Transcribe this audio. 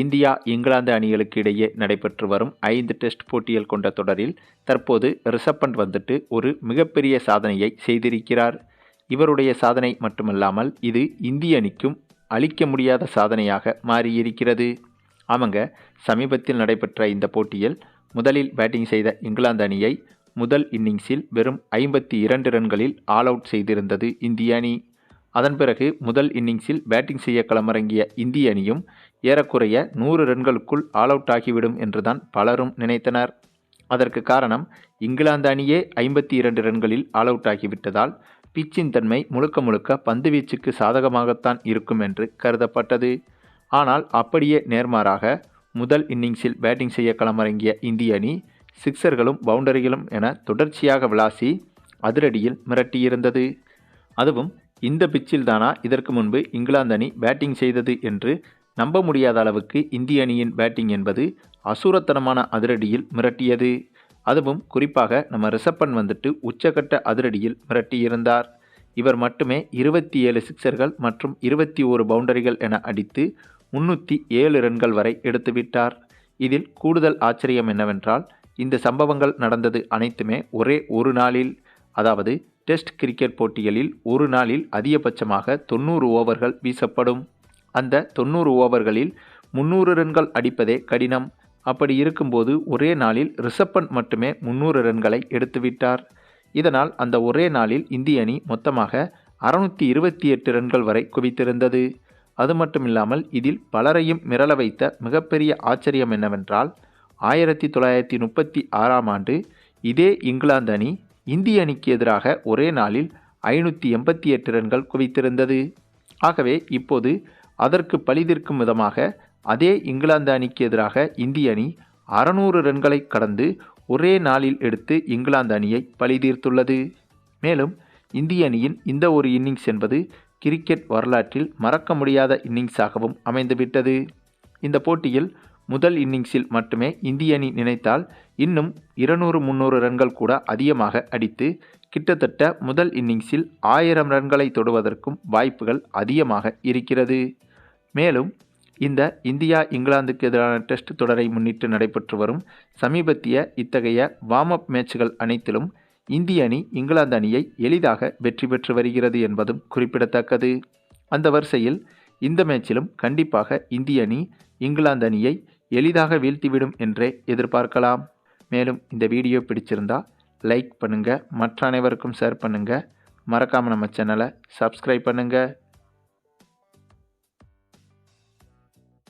India England அணிகளுக்கு இடையே நடைபெற்று வரும் ஐந்து டெஸ்ட் போட்டிகள் கொண்ட தொடரில் தற்போது ரிஷப் பண்ட் வந்துட்டு ஒரு மிகப்பெரிய சாதனையை செய்திருக்கிறார். இவருடைய சாதனை மட்டுமல்லாமல் இது இந்திய அணிக்கும் அளிக்க முடியாத சாதனையாக மாறியிருக்கிறது. ஆமாங்க சமீபத்தில் நடைபெற்ற இந்த போட்டியில் முதலில் பேட்டிங் செய்த இங்கிலாந்து அணியை முதல் இன்னிங்ஸில் வெறும் ஐம்பத்தி இரண்டு ரன்களில் ஆல் அவுட் செய்திருந்தது இந்திய அணி. அதன் பிறகு முதல் இன்னிங்ஸில் பேட்டிங் செய்ய களமிறங்கிய இந்திய அணியும் ஏறக்குறைய நூறு ரன்களுக்குள் ஆல் அவுட் ஆகிவிடும் என்றுதான் பலரும் நினைத்தனர். அதற்கு காரணம் இங்கிலாந்து அணியே ஐம்பத்தி இரண்டு ரன்களில் ஆல் அவுட் ஆகிவிட்டதால் பிச்சின் தன்மை முழுக்க முழுக்க பந்துவீச்சுக்கு சாதகமாகத்தான் இருக்கும் என்று கருதப்பட்டது. ஆனால் அப்படியே நேர்மாறாக முதல் இன்னிங்ஸில் பேட்டிங் செய்ய களமிறங்கிய இந்திய அணி சிக்சர்களும் பவுண்டரிகளும் என தொடர்ச்சியாக விளாசி அதிரடியில் மிரட்டியிருந்தது. அதுவும் இந்த பிச்சில் தானா? இதற்கு முன்பு இங்கிலாந்து அணி பேட்டிங் செய்தது என்று நம்ப முடியாத அளவுக்கு இந்திய அணியின் பேட்டிங் என்பது அசூரத்தனமான அதிரடியில் மிரட்டியது. அதுவும் குறிப்பாக நம்ம ரிஷப்பன் வந்துட்டு உச்சகட்ட அதிரடியில் மிரட்டியிருந்தார். இவர் மட்டுமே இருபத்தி ஏழு சிக்சர்கள் மற்றும் இருபத்தி ஓரு பவுண்டரிகள் என அடித்து முன்னூற்றி ஏழு ரன்கள் வரை எடுத்துவிட்டார் இதில் கூடுதல் ஆச்சரியம் என்னவென்றால் இந்த சம்பவங்கள் நடந்தது அனைத்துமே ஒரே ஒரு நாளில். அதாவது டெஸ்ட் கிரிக்கெட் போட்டிகளில் ஒரு நாளில் அதிகபட்சமாக தொண்ணூறு ஓவர்கள் வீசப்படும். அந்த தொண்ணூறு ஓவர்களில் முந்நூறு ரன்கள் அடிப்பதே கடினம். அப்படி இருக்கும்போது ஒரே நாளில் ரிஷப்பன் மட்டுமே முந்நூறு ரன்களை எடுத்துவிட்டார். இதனால் அந்த ஒரே நாளில் இந்திய அணி மொத்தமாக அறுநூற்றி இருபத்தி எட்டு ரன்கள் வரை குவித்திருந்தது. அது மட்டுமில்லாமல் இதில் பலரையும் மிரள வைத்த மிகப்பெரிய ஆச்சரியம் என்னவென்றால் ஆயிரத்தி தொள்ளாயிரத்தி முப்பத்தி ஆறாம் ஆண்டு இதே இங்கிலாந்து அணி இந்திய அணிக்கு எதிராக ஒரே நாளில் ஐநூற்றி எண்பத்தி எட்டு ரன்கள் குவித்திருந்தது. ஆகவே இப்போது அதற்கு பழிதீர்க்கும் விதமாக அதே இங்கிலாந்து அணிக்கு எதிராக இந்திய அணி அறநூறு ரன்களை கடந்து ஒரே நாளில் எடுத்து இங்கிலாந்து அணியை பழிதீர்த்துள்ளது மேலும் இந்திய அணியின் இந்த ஒரு இன்னிங்ஸ் என்பது கிரிக்கெட் வரலாற்றில் மறக்க முடியாத இன்னிங்ஸாகவும் அமைந்துவிட்டது. இந்த போட்டியில் முதல் இன்னிங்ஸில் மட்டுமே இந்திய அணி நினைத்தால் இன்னும் இருநூறு முந்நூறு ரன்கள் கூட அதிகமாக அடித்து கிட்டத்தட்ட முதல் இன்னிங்ஸில் ஆயிரம் ரன்களை தொடுவதற்கும் வாய்ப்புகள் அதிகமாக இருக்கிறது. மேலும் இந்த இந்தியா இங்கிலாந்துக்கு எதிரான டெஸ்ட் தொடரை முன்னிட்டு நடைபெற்று வரும் சமீபத்திய இத்தகைய வார்ம் அப் மேட்ச்கள் அனைத்திலும் இந்திய அணி இங்கிலாந்து அணியை எளிதாக வெற்றி பெற்று வருகிறது என்பதும் குறிப்பிடத்தக்கது. அந்த வரிசையில் இந்த மேட்சிலும் கண்டிப்பாக இந்திய அணி இங்கிலாந்து அணியை எளிதாக வீழ்த்திவிடும் என்றே எதிர்பார்க்கலாம். மேலும் இந்த வீடியோ பிடிச்சிருந்தா லைக் பண்ணுங்கள் மற்ற அனைவருக்கும் ஷேர் பண்ணுங்கள் மறக்காமல் நம்ம சேனலை சப்ஸ்கிரைப் பண்ணுங்கள்